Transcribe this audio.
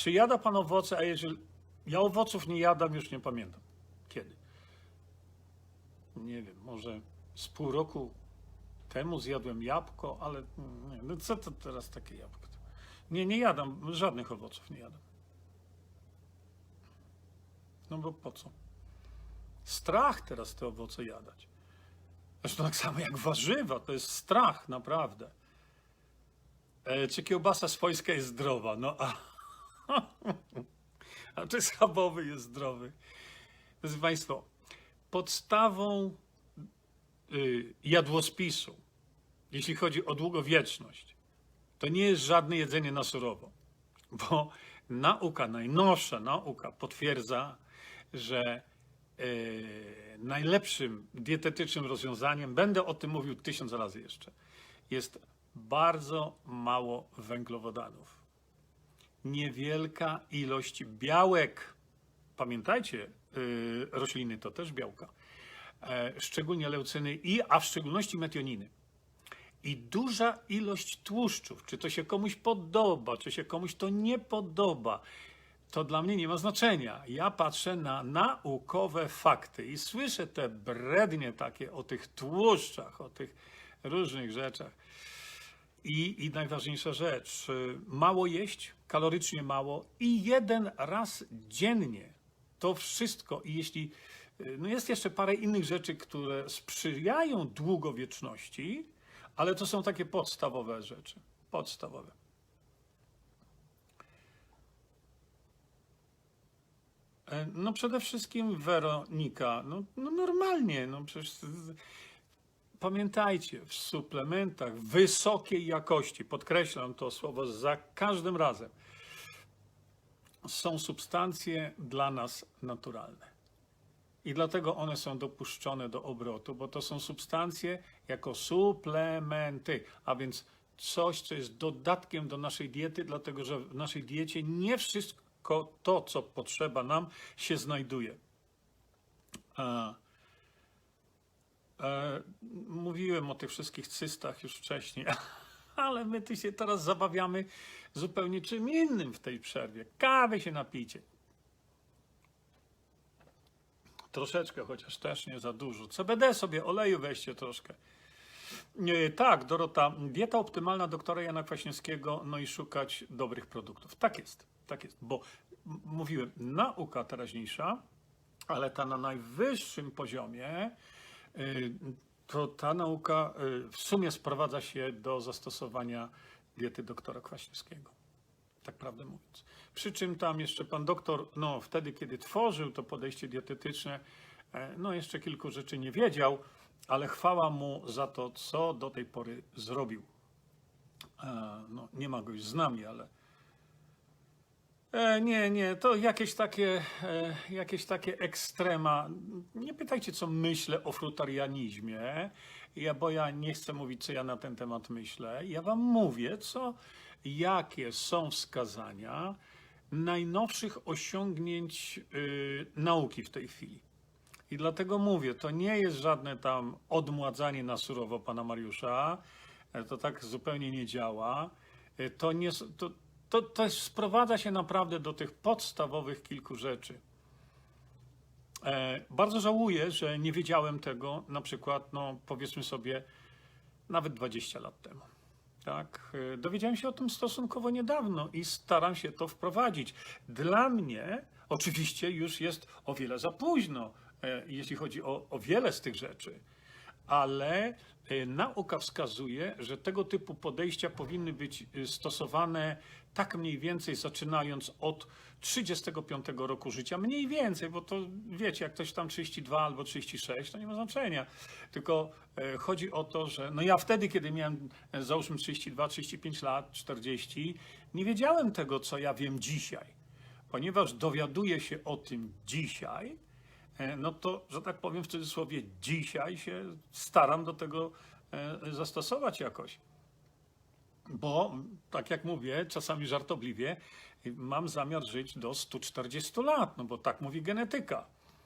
Czy jada pan owoce, a jeżeli... Ja owoców nie jadam, już nie pamiętam. Kiedy? Nie wiem, może z pół roku temu zjadłem jabłko, ale nie, no co to teraz takie jabłko? Nie, nie jadam, żadnych owoców nie jadam. No bo po co? Strach teraz te owoce jadać. Zresztą tak samo jak warzywa, to jest strach, naprawdę. E, czy kiełbasa swojska jest zdrowa? No a, a czy schabowy jest zdrowy? Drodzy Państwo, podstawą y, jadłospisu, jeśli chodzi o długowieczność, to nie jest żadne jedzenie na surowo, bo nauka, najnowsza nauka potwierdza, że e, najlepszym dietetycznym rozwiązaniem, będę o tym mówił tysiąc razy jeszcze, jest bardzo mało węglowodanów. Niewielka ilość białek. Pamiętajcie, y, rośliny to też białka. E, szczególnie leucyny i, a w szczególności metioniny. I duża ilość tłuszczów, czy to się komuś podoba, czy się komuś to nie podoba, to dla mnie nie ma znaczenia. Ja patrzę na naukowe fakty i słyszę te brednie takie o tych tłuszczach, o tych różnych rzeczach. I, I najważniejsza rzecz, y, mało jeść, kalorycznie mało i jeden raz dziennie. To wszystko. I jeśli y, no jest jeszcze parę innych rzeczy, które sprzyjają długowieczności, ale to są takie podstawowe rzeczy. Podstawowe. E, No przede wszystkim Weronika, no, no normalnie, no przecież pamiętajcie, w suplementach wysokiej jakości, podkreślam to słowo za każdym razem, są substancje dla nas naturalne. I dlatego one są dopuszczone do obrotu, bo to są substancje jako suplementy, a więc coś, co jest dodatkiem do naszej diety, dlatego że w naszej diecie nie wszystko to, co potrzeba nam, się znajduje. A, mówiłem o tych wszystkich cystach już wcześniej, ale my tu się teraz zabawiamy zupełnie czym innym w tej przerwie. Kawy się napijcie. Troszeczkę, chociaż też nie za dużo. CBD sobie, oleju weźcie troszkę. Nie, tak, Dorota, dieta optymalna doktora Jana Kwaśniewskiego, no i szukać dobrych produktów. Tak jest, tak jest, bo mówiłem, nauka teraźniejsza, ale ta na najwyższym poziomie, to ta nauka y, w sumie sprowadza się do zastosowania diety doktora Kwaśniewskiego tak prawdę mówiąc. Przy czym tam jeszcze pan doktor, no wtedy, kiedy tworzył to podejście dietetyczne, e, no jeszcze kilku rzeczy nie wiedział, ale chwała mu za to, co do tej pory zrobił. E, No, nie ma go już z nami, ale. E, nie, nie, to jakieś takie, e, jakieś takie ekstrema. Nie pytajcie, co myślę o frutarianizmie, ja, bo ja nie chcę mówić, co ja na ten temat myślę. Ja wam mówię, co, jakie są wskazania najnowszych osiągnięć y, nauki w tej chwili. I dlatego mówię, to nie jest żadne tam odmładzanie na surowo pana Mariusza. E, To tak zupełnie nie działa. E, To, nie, to, to, to sprowadza się naprawdę do tych podstawowych kilku rzeczy. E, Bardzo żałuję, że nie wiedziałem tego na przykład, no powiedzmy sobie, nawet 20 lat temu. Tak, E, dowiedziałem się o tym stosunkowo niedawno i staram się to wprowadzić. Dla mnie oczywiście już jest o wiele za późno, e, jeśli chodzi o, o wiele z tych rzeczy, ale e, nauka wskazuje, że tego typu podejścia powinny być e, stosowane tak mniej więcej zaczynając od 35 roku życia, mniej więcej, bo to wiecie, jak ktoś tam 32 albo 36, to nie ma znaczenia. Tylko e, chodzi o to, że no ja wtedy, kiedy miałem załóżmy 32, 35 lat, 40, nie wiedziałem tego, co ja wiem dzisiaj. Ponieważ dowiaduję się o tym dzisiaj, no to, że tak powiem w cudzysłowie, dzisiaj się staram do tego e, zastosować jakoś. Bo, tak jak mówię, czasami żartobliwie, mam zamiar żyć do 140 lat, no bo tak mówi genetyka.